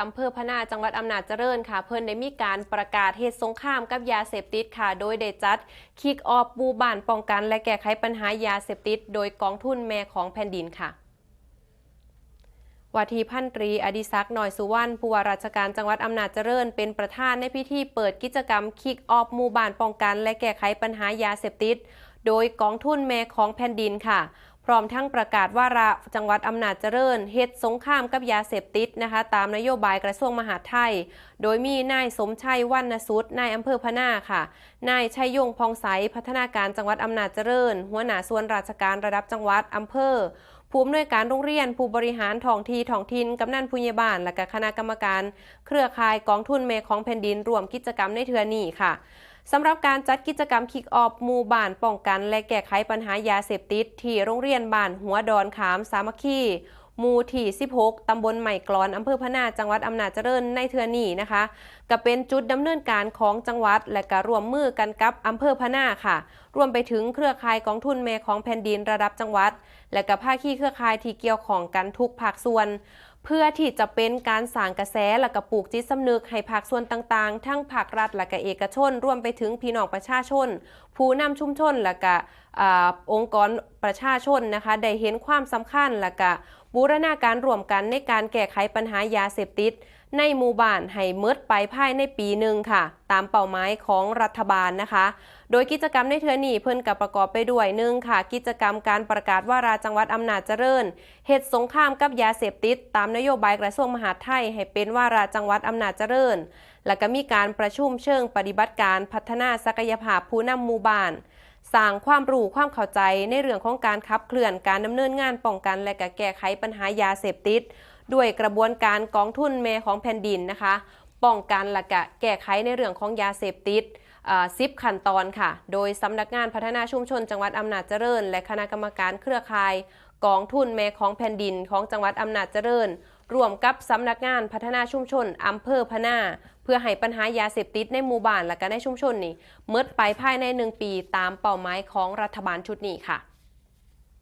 อำเภอพนาจังหวัดอำนาจเจริญค่ะ เพิ่นได้มีการประกาศเหตุสงครามกับยาเสพติดค่ะ โดยได้จัดคิกออฟบูบานป้องกันและแก้ไขปัญหายาเสพติด โดยกองทุนแม่ของแผ่นดินค่ะว่าที่พันตรีอดิศักดิ์หน่อยสุวรรณผู้ว่าราชการจังหวัดอำนาจเจริญ เป็นประธานในพิธีเปิดกิจกรรมคิกออฟหมู่บ้านป้องกัน และแก้ไขปัญหายาเสพติด โดยกองทุนแม่ของแผ่นดินค่ะ พร้อมทั้งประกาศว่าระจังหวัดอำนาจเจริญเฮ็ดสงครามกับยาเสพติดนะคะ ตามนโยบายกระทรวงมหาดไทย โดยมีนายสมชัยวรรณสุดนายอำเภอพะนาค่ะ นายชัยยงพองใสพัฒนาการจังหวัดอำนาจเจริญ หัวหน้าส่วนราชการระดับจังหวัดอำเภอผู้อำนวยการโรงเรียนผู้บริหารท้องที่ท้องถิ่นกำนันผู้ใหญ่บ้าน และก็คณะกรรมการ เครือข่ายกองทุนเมของแผ่นดินรวมกิจกรรมในเทือนี้ค่ะ สำหรับการจัดกิจกรรมคิกออฟหมู่บ้านป้องกัน และแก้ไขปัญหายาเสพติด ที่โรงเรียนบ้านหัวดอนขามสามัคคีหมู่ที่ 16 ตำบลใหม่กลอน อำเภอพะนาจังหวัดอำนาจเจริญ ในเทือนี้นะคะ ก็เป็นจุดดำเนินการของจังหวัด และก็ร่วมมือกันกับอำเภอพะนาค่ะ รวมไปถึงเครือข่ายกองทุนแม่ของแผ่นดินระดับจังหวัด และกับภาคีเครือข่ายที่เกี่ยวของกันทุกภาคส่วน เพื่อที่จะเป็นการสร้างกระแสและกระปลูกจิตสำนึกให้ภาคส่วนต่างๆ ทั้งภาครัฐและก็เอกชน รวมไปถึงพี่น้องประชาชน ผู้นำชุมชนและก็อ่าองค์กรประชาชนนะคะได้เห็นความสำคัญและก็บูรณาการร่วมกันในการแก้ไขปัญหายาเสพติด ในหมู่บ้านให้เมิดไปภายในปีหนึ่งค่ะ ตามเป้าหมายของรัฐบาลนะคะ โดยกิจกรรมในเทือนี้เพิ่นกับประกอบไปด้วยหนึ่งค่ะ กิจกรรมการประกาศว่าราจังหวัดอำนาจเจริญเหตุสงครามกับยาเสพติด ตามนโยบายกระทรวงมหาดไทย ให้เป็นว่าราจังหวัดอำนาจเจริญ และก็มีการประชุมเชิงปฏิบัติการพัฒนาศักยภาพผู้นำหมู่บ้าน สร้างความรู้ความเข้าใจในเรื่องของการขับเคลื่อนการดำเนินงานป้องกัน และกแก้ไขปัญหายาเสพติด ด้วยกระบวนการกองทุนเมของแผ่นดินนะคะ ป้องกันและก็แก้ไขในเรื่องของยาเสพติดซิปขั้นตอนค่ะ โดยสำนักงานพัฒนาชุมชน จังหวัดอำนาจเจริญ และคณะกรรมการเครือข่ายกองทุนแม่ของแผ่นดินของจังหวัดอำนาจเจริญ ร่วมกับสำนักงานพัฒนาชุมชนอำเภอพะนาเพื่อให้ปัญหายาเสพติดในหมู่บ้านและก็ในชุมชนนี่เมิดไปภายในหนึ่งปีตามเป้าหมายของรัฐบาลชุดนี้ค่ะ